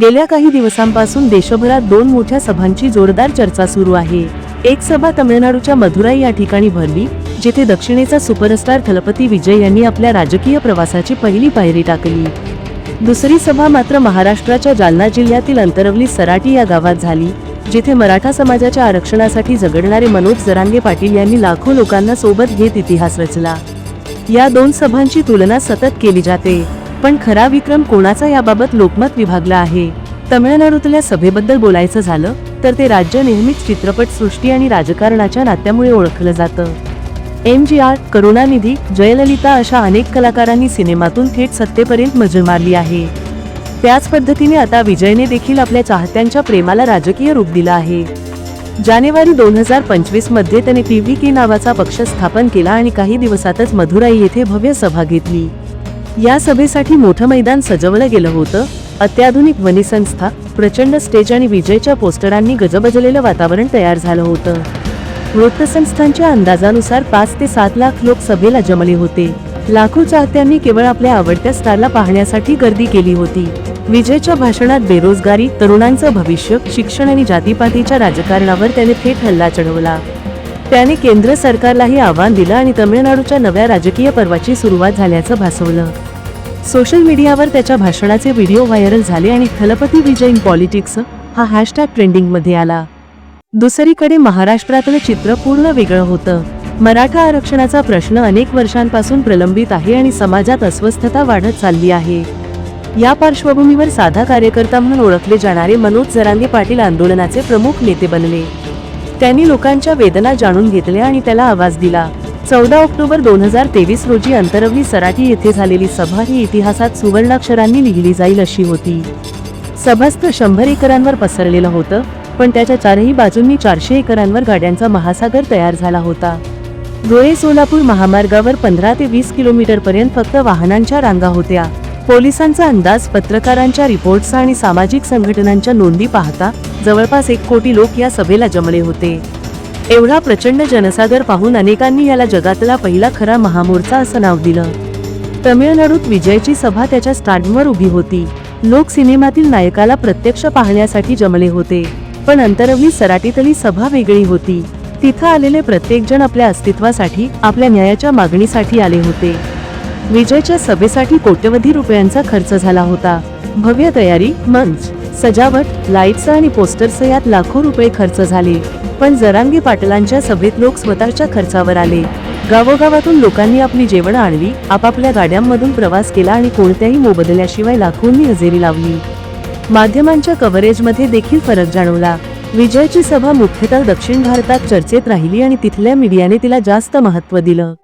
गेल्या काही दिवसांपासून देशभरात दोन मोठ्या सभांची जोरदार चर्चा सुरू आहे. एक सभा तमिळनाडूच्या मधुराई या ठिकाणी भरली जेथे दक्षिणेचा सुपरस्टार थलपती विजय यांनी आपल्या राजकीय प्रवासाची पहिली पायरी टाकली. दुसरी सभा मात्र महाराष्ट्राच्या जालना जिल्ह्यातील अंतरवली सराटी या गावात झाली जेथे मराठा समाजाच्या आरक्षणासाठी झगडणारे मनोज जरांगे पाटील यांनी लाखो लोकांना सोबत घेत इतिहास रचला. या दोन सभांची तुलना सतत केली जाते. पण खरा विक्रम कोणाचा याबाबत लोकमत विभागला आहे? तमिळनाडूतल्या सभेबद्दल बोलायचं झालं तर ते राज्य नेहमीच चित्रपटसृष्टी आणि राजकारणाच्या नात्यामुळे ओळखलं जातं. M G R Karunanidhi Jayalalithaa अशा अनेक कलाकारांनी सिनेमातून थेट सत्तेपर्यंत मजल मारली आहे. त्याच पद्धतीने आता विजयने देखील आपल्या चाहत्यांच्या प्रेमाला राजकीय रूप दिलं आहे. जानेवारी दोन हजार पंचवीसमध्ये त्याने टीव्ही के नावाचा पक्ष स्थापन केला आणि काही दिवसातच मधुराई येथे भव्य सभा घेतली. या सभेसाठी मोठं मैदान सजवलं गेलं होतं. अत्याधुनिक वनिसंस्था प्रचंड स्टेज आणि विजयच्या पोस्टरांनी गजबजलेलं वातावरण तयार झालं होतं. वृत्तसंस्थांच्या अंदाजानुसार पाच ते सात लाख लोक सभेला जमले होते. लाखो चाहत्यांनी केवळ आपल्या आवडत्या स्टारला पाहण्यासाठी गर्दी केली होती. विजयच्या भाषणात बेरोजगारी तरुणांचं भविष्य शिक्षण आणि जातीपातीच्या राजकारणावर त्याने थेट हल्ला चढवला. त्याने केंद्र सरकारलाही आव्हान दिलं आणि तमिळनाडूच्या नव्या राजकीय पर्वाची सुरुवात झाल्याचं भासवलं. सोशल मीडियावर त्याच्या भाषणाचे व्हिडिओ व्हायरल झाले आणि थलपती विजय इन पॉलिटिक्स हा हॅशटॅग ट्रेंडिंगमध्ये आला. दुसरीकडे महाराष्ट्रातलं चित्र पूर्ण वेगळं होतं. मराठा आरक्षणाचा प्रश्न अनेक वर्षांपासून प्रलंबित आहे आणि समाजात अस्वस्थता वाढत चालली आहे. या पार्श्वभूमीवर साधा कार्यकर्ता म्हणून ओळखले जाणारे मनोज जरांगे पाटील आंदोलनाचे प्रमुख नेते बनले. त्यांनी लोकांच्या वेदना जाणून घेतल्या आणि त्याला आवाज दिला. चौदा ऑक्टोबर दोन हजार तेवीस रोजी अंतरवली सराठी येथे झालेली सभा ही इतिहासात सुवर्णाक्षरांनी लिहिली जाईल अशी होती. सभास्थ शंभर एकरांवर पसरलेलं होतं पण त्याच्या चारही बाजूंनी चारशे एकरांवर गाड्यांचा महासागर तयार झाला होता. धुळे सोलापूर महामार्गावर पंधरा ते वीस किलोमीटर पर्यंत फक्त वाहनांच्या रांगा होत्या. पोलिसांचा अंदाज पत्रकारांच्या रिपोर्ट्स आणि सामाजिक संघटनांच्या नोंदी पाहता जवळपास एक कोटी लोक या सभेला जमले होते. एवढा प्रचंड जनसागर पाहून अनेकांनी याला जगातला पहिला खरा महामोर्चा असं नाव दिलं. तमिळनाडूत विजयची सभा त्याच्या स्टार्टवर उभी होती. लोक सिनेमातील नायकाला प्रत्यक्ष पाहण्यासाठी जमले होते पण अंतरवली सराटीतली सभा वेगळी होती. तिथं आलेले प्रत्येकजण आपल्या अस्तित्वासाठी आपल्या न्यायाच्या मागणीसाठी आले होते. विजयच्या सभेसाठी कोट्यवधी रुपयांचा खर्च झाला होता. भव्य तयारी मंच सजावट लाईट्स आणि पोस्टर्स यात लाखो रुपये खर्च झाले. पण जरांगी पाटलांच्या सभेत लोक स्वतःच्या खर्चावर आले. गावोगावातून लोकांनी आपली जेवण आणली आपापल्या गाड्यांमधून प्रवास केला आणि कोणत्याही मोबदल्याशिवाय लाखोंनी हजेरी लावली. माध्यमांच्या कव्हरेजमध्ये देखील फरक जाणवला. विजयची सभा मुख्यतः दक्षिण भारतात चर्चेत राहिली आणि तिथल्या मीडियाने तिला जास्त महत्त्व दिलं.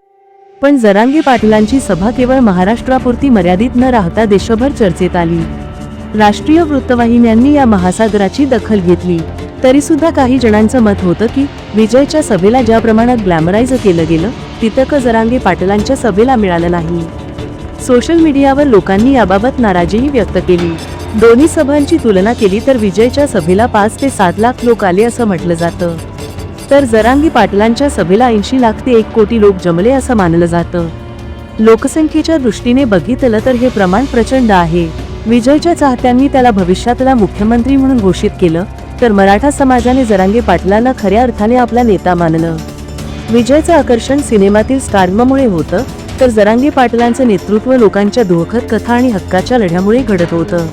पण जरांगे पाटलांची सभा केवळ महाराष्ट्रापुरती मर्यादित न राहता देशभर चर्चेत आली. राष्ट्रीय वृत्तवाहिन्यांनी या महासागराची दखल घेतली. तरी सुद्धा काही जणांचं मत होतं की विजयच्या सभेला ज्या प्रमाणात ग्लॅमराईज केलं गेलं तितकं जरांगे पाटलांच्या सभेला मिळालं नाही. सोशल मीडियावर लोकांनी याबाबत नाराजीही व्यक्त केली. दोन्ही सभांची तुलना केली तर विजयच्या सभेला पाच ते सात लाख लोक आले असं म्हटलं जातं. तर जरांगी पाटलांच्या सभेला ऐंशी लाख ते एक कोटी लोक जमले असं मानलं जातं. लोकसंख्येच्या दृष्टीने बघितलं तर हे प्रमाण प्रचंड आहे. विजयच्या चाहत्यांनी त्याला भविष्यातला मुख्यमंत्री म्हणून घोषित केलं तर मराठा समाजाने जरांगे पाटलांना खऱ्या अर्थाने आपला नेता मानलं. विजयचं आकर्षण सिनेमातील स्टारमुळे होतं तर जरांगे पाटलांचं नेतृत्व लोकांच्या दुःखद कथा आणि हक्काच्या लढ्यामुळे घडत होतं.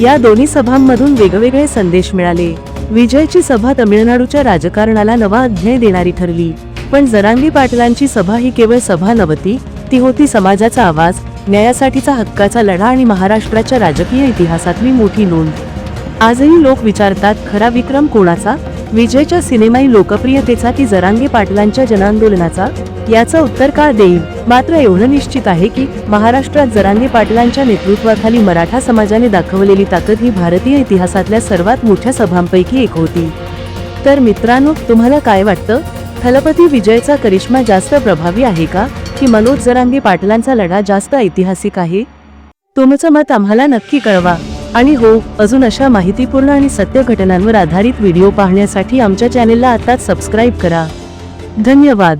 या दोन्ही सभांमधून वेगवेगळे संदेश मिळाले. विजयची सभा तमिळनाडूच्या राजकारणाला नवा अध्याय देणारी ठरली. पण जरांगी पाटलांची सभा ही केवळ सभा नव्हती ती होती समाजाचा आवाज न्यायासाठीचा हक्काचा लढा आणि महाराष्ट्राच्या राजकीय इतिहासातली मोठी नोंद. आजही लोक विचारतात खरा विक्रम कोणाचा? विजयच्या सिनेमाई लोकप्रियतेचा की जरांगे पाटलांच्या जनांदोलनाचा याचं उत्तर काळ देईल? मात्र एवढं निश्चित आहे की महाराष्ट्रात जरांगे पाटलांच्या नेतृत्वाखाली मराठा समाजाने दाखवलेली ताकद ही भारतीय इतिहासातल्या सर्वात मोठ्या सभांपैकी एक होती. तर मित्रांनो तुम्हाला काय वाटतं? थलपती विजयचा करिश्मा जास्त प्रभावी आहे का? की मनोज जरांगे पाटलांचा लढा जास्त ऐतिहासिक आहे? तुमचं मत आम्हाला नक्की कळवा. आणि हो अजून अशा माहितीपूर्ण आणि सत्य घटनांवर आधारित व्हिडिओ पाहण्यासाठी आमच्या चॅनेलला आताच सबस्क्राईब करा. धन्यवाद.